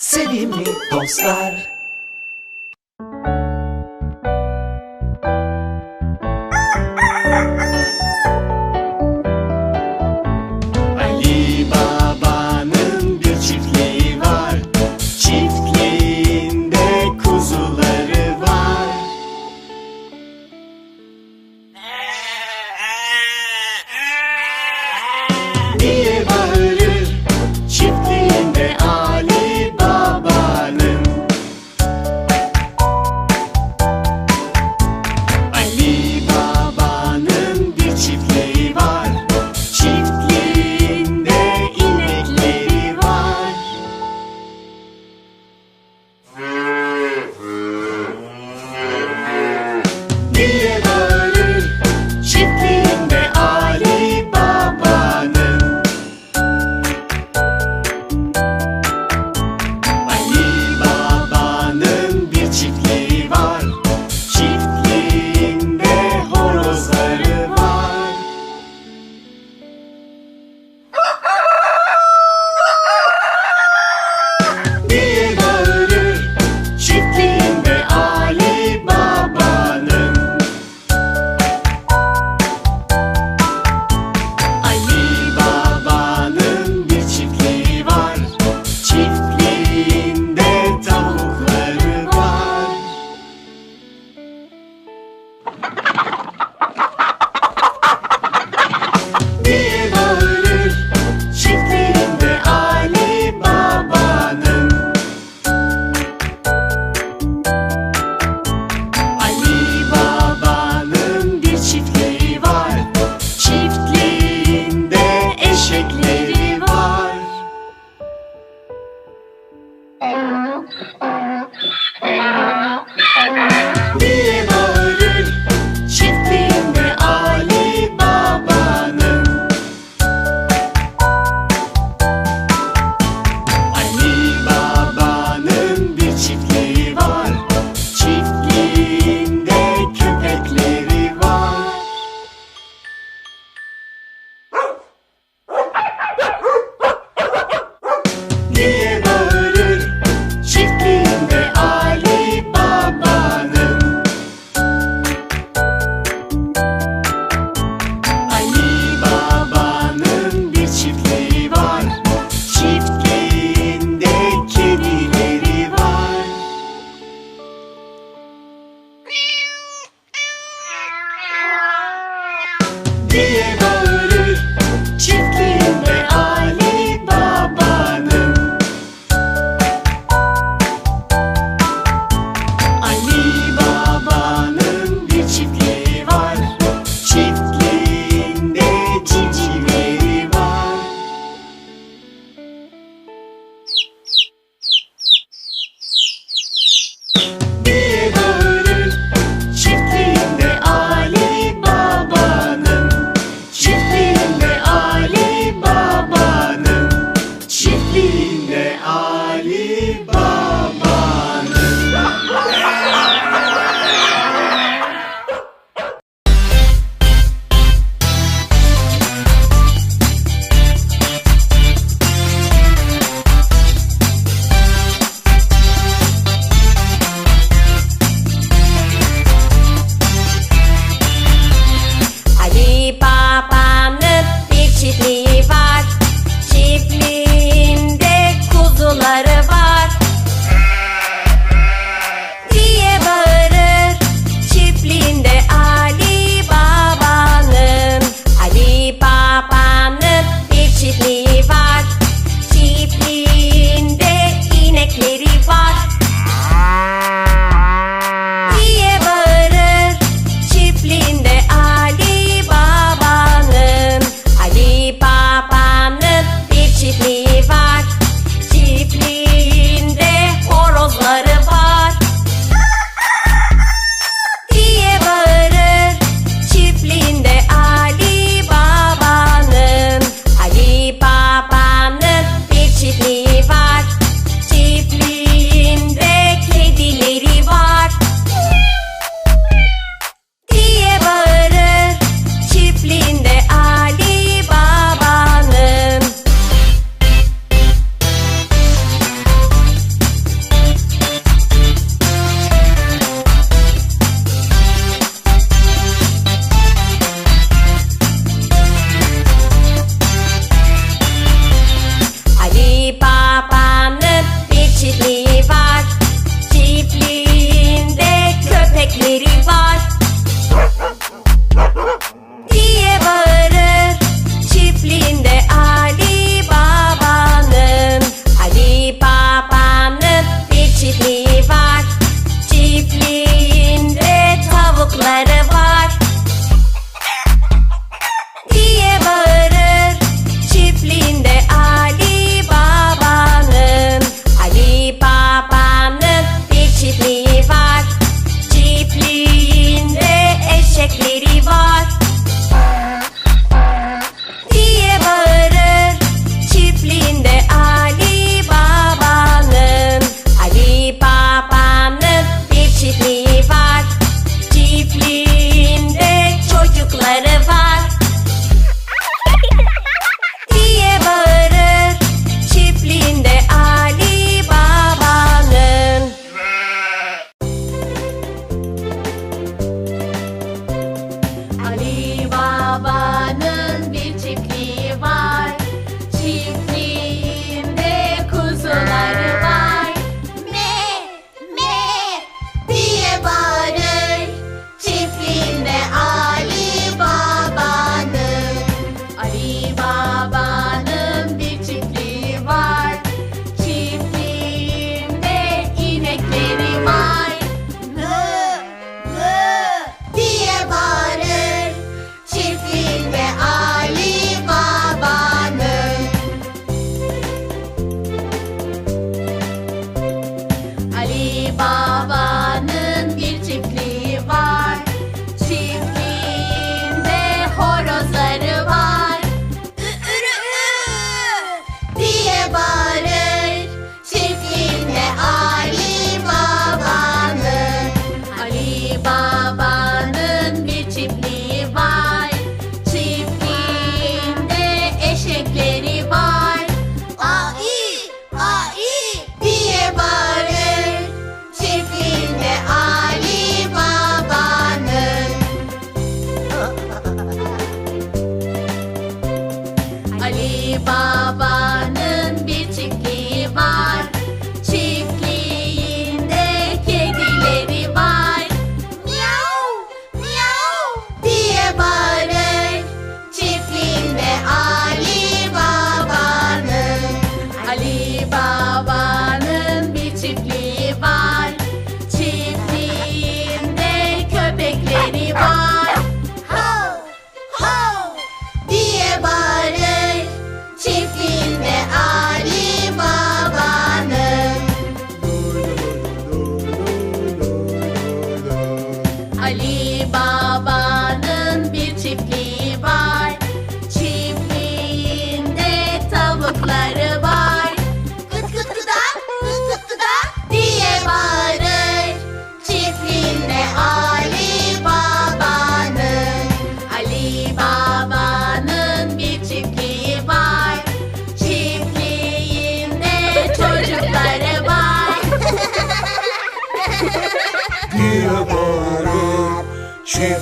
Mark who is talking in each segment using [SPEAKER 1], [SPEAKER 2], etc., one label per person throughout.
[SPEAKER 1] Sevimli dostlar.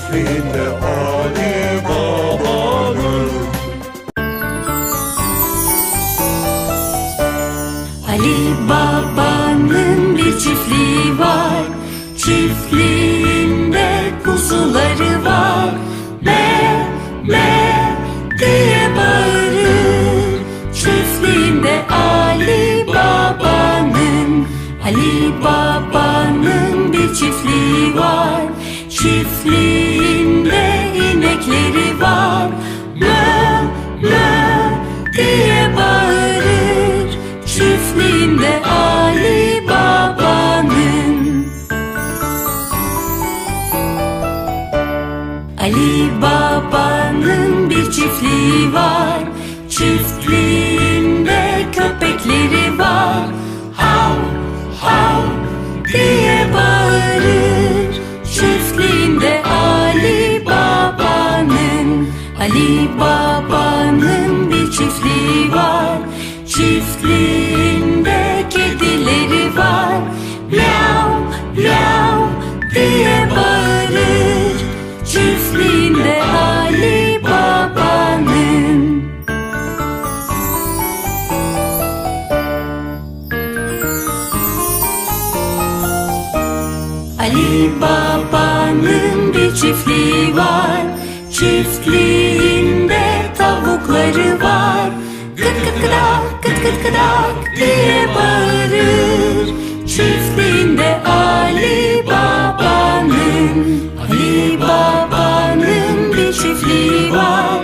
[SPEAKER 1] Çiftliğinde Ali Baba'nın Ali Baba'nın bir çiftliği var. Çiftliğinde kuzuları var. Me, me diye bağırır. Çiftliğinde Ali Baba'nın, Ali Baba'nın bir çiftliği var. Çiftliğinde inekleri var. Mö, mö diye bağırır. Çiftliğinde Ali Baba'nın Ali Baba'nın bir çiftliği var. Çiftliğinde Baba'nın bir çiftliği var. Çiftliğinde kedileri var. Miau, diye bağırır. Çiftliğinde Ali Baba'nın Ali Baba'nın bir çiftliği var.